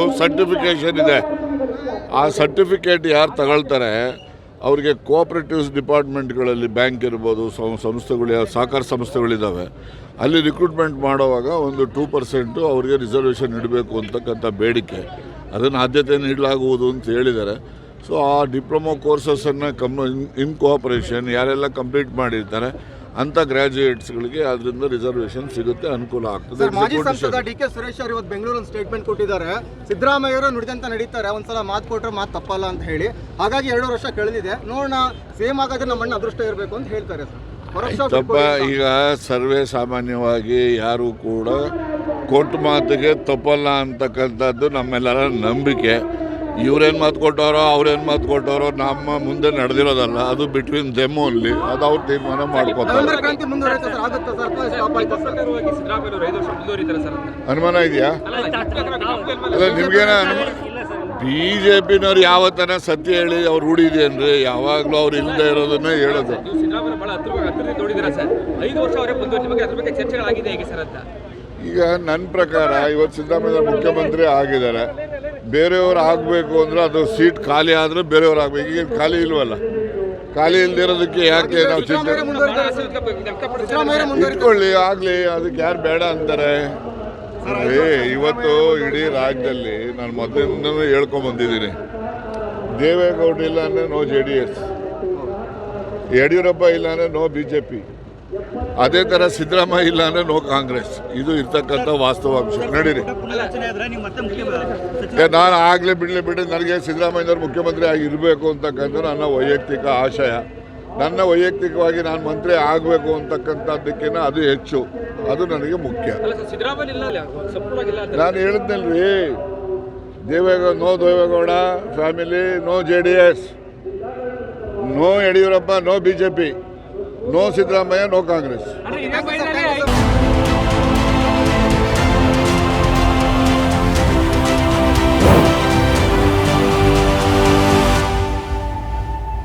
ಇವತ್ತು ಸರ್ಟಿಫಿಕೇಷನ್ ಇದೆ. ಆ ಸರ್ಟಿಫಿಕೇಟ್ ಯಾರು ತಗೊಳ್ತಾರೆ? ಅವರಿಗೆ ಕೋಆಪ್ರೇಟಿವ್ಸ್ ಡಿಪಾರ್ಟ್ಮೆಂಟ್ಗಳಲ್ಲಿ ಬ್ಯಾಂಕ್ ಇರ್ಬೋದು ಸಂಸ್ಥೆಗಳು ಸಹಕಾರ ಸಂಸ್ಥೆಗಳಿದ್ದಾವೆ ಅಲ್ಲಿ ರಿಕ್ರೂಟ್ಮೆಂಟ್ ಮಾಡುವಾಗ ಒಂದು ಟೂ ಪರ್ಸೆಂಟು ಅವರಿಗೆ ರಿಸರ್ವೇಷನ್ ಇಡಬೇಕು ಅಂತಕ್ಕಂಥ ಬೇಡಿಕೆ. ಅದನ್ನು ಆದ್ಯತೆ ನೀಡಲಾಗುವುದು ಅಂತ ಹೇಳಿದ್ದಾರೆ. ಸೊ ಆ ಡಿಪ್ಲೊಮೊ ಕೋರ್ಸಸನ್ನು ಕಮ್ ಇನ್ ಕೋಆಪರೇಷನ್ ಯಾರೆಲ್ಲ ಕಂಪ್ಲೀಟ್ ಮಾಡಿರ್ತಾರೆ ಅಂಥ ಗ್ರಾಜ್ಯುಯೇಟ್ಸ್ಗಳಿಗೆ ಅದರಿಂದ ರಿಸರ್ವೇಷನ್ ಸಿಗುತ್ತೆ ಅನುಕೂಲ ಆಗ್ತದೆ. ಮಾಜಿ ಸಂಸದ ಡಿ ಕೆ ಸುರೇಶ್ ಅವರು ಇವತ್ತು ಬೆಂಗಳೂರಲ್ಲಿ ಸ್ಟೇಟ್ಮೆಂಟ್ ಕೊಟ್ಟಿದ್ದಾರೆ. ಸಿದ್ದರಾಮಯ್ಯವರು ನುಡಿದಂತ ನಡೀತಾರೆ ಒಂದ್ಸಲ ಮಾತು ಕೊಟ್ಟರೆ ಮಾತು ತಪ್ಪಲ್ಲ ಅಂತ ಹೇಳಿ. ಹಾಗಾಗಿ ಎರಡು ವರ್ಷ ಕಳೆದಿದೆ. ನೋಡೋಣ ಸೇಮ್ ಆಗೋದ್ರೆ ನಮ್ಮ ಮಣ್ಣು ಅದೃಷ್ಟ ಇರಬೇಕು ಅಂತ ಹೇಳ್ತಾರೆ ಸರ್. ತಪ್ಪ ಈಗ ಸರ್ವೇ ಸಾಮಾನ್ಯವಾಗಿ ಯಾರು ಕೂಡ ಕೊಟ್ಟು ಮಾತಿಗೆ ತಪ್ಪಲ್ಲ ಅಂತಕ್ಕಂಥದ್ದು ನಮ್ಮೆಲ್ಲರ ನಂಬಿಕೆ. ಇವ್ರೇನು ಮಾತು ಕೊಟ್ಟವರೋ ಅವ್ರೇನು ಮಾತು ಕೊಟ್ಟವರೋ ನಮ್ಮ ಮುಂದೆ ನಡೆದಿರೋದಲ್ಲ ಅದು ಬಿಟ್ವೀನ್ ದೆಮ್ ಓನ್ಲಿ ಅದು ಅವ್ರು ತೀರ್ಮಾನ ಮಾಡ್ಕೋತಾರೆ. ಅನುಮಾನ ಇದೆಯಾ? ಅಲ್ಲ ಅಲ್ಲ ನಿಮ್ಗೇನ ಅನುಮಾನ? ಬಿ ಜೆ ಪಿನವ್ರು ಯಾವತ್ತನ ಸತ್ಯ ಹೇಳಿ ಅವ್ರು ಅಂದ್ರೆ ಯಾವಾಗಲೂ ಅವ್ರು ಇಲ್ಲದೆ ಇರೋದನ್ನ ಹೇಳೋದು. ಈಗ ನನ್ನ ಪ್ರಕಾರ ಇವತ್ತು ಸಿದ್ದರಾಮಯ್ಯ ಮುಖ್ಯಮಂತ್ರಿ ಆಗಿದ್ದಾರೆ. ಬೇರೆಯವ್ರು ಆಗಬೇಕು ಅಂದ್ರೆ ಅದು ಸೀಟ್ ಖಾಲಿ ಆದರೆ ಬೇರೆಯವ್ರು ಆಗಬೇಕು. ಈಗ ಖಾಲಿ ಇಲ್ವಲ್ಲ? ಖಾಲಿ ಇಲ್ದಿರೋದಕ್ಕೆ ಯಾಕೆ ನಾವು ಚಿಂತೆ ಇಟ್ಕೊಳ್ಳಿ ಆಗಲಿ ಅದಕ್ಕೆ ಯಾರು ಬೇಡ ಅಂತಾರೆ? ಏ ಇವತ್ತು ಇಡೀ ರಾಜ್ಯದಲ್ಲಿ ನಾನು ಮೊದಲಿಂದನೂ ಹೇಳ್ಕೊಂಬಂದಿದ್ದೀನಿ. ದೇವೇಗೌಡ ಇಲ್ಲ ಅಂದರೆ no J D S. Yediyurappa ಇಲ್ಲ ಅಂದರೆ ನೋ ಬಿ ಜೆ ಪಿ. ಅದೇ ಥರ ಸಿದ್ದರಾಮಯ್ಯ ಇಲ್ಲ ಅಂದರೆ ನೋ ಕಾಂಗ್ರೆಸ್. ಇದು ಇರ್ತಕ್ಕಂಥ ವಾಸ್ತವಾಂಶ ನಡೀರಿ. ನಾನು ಆಗಲೇ ಬಿಡಲಿ ಬಿಡ್ರಿ. ನನಗೆ ಸಿದ್ದರಾಮಯ್ಯನವ್ರು ಮುಖ್ಯಮಂತ್ರಿ ಆಗಿ ಇರಬೇಕು ಅಂತಕ್ಕಂಥ ನನ್ನ ವೈಯಕ್ತಿಕ ಆಶಯ. ನನ್ನ ವೈಯಕ್ತಿಕವಾಗಿ ನಾನು ಮಂತ್ರಿ ಆಗಬೇಕು ಅಂತಕ್ಕಂಥದ್ದಕ್ಕಿಂತ ಅದು ಹೆಚ್ಚು. ಅದು ನನಗೆ ಮುಖ್ಯ. ನಾನು ಹೇಳಿದ್ನಲ್ರಿ. Devegowda no Devegowda family no J D S no Yediyurappa no B J P. No Siddaramaiah no Congress.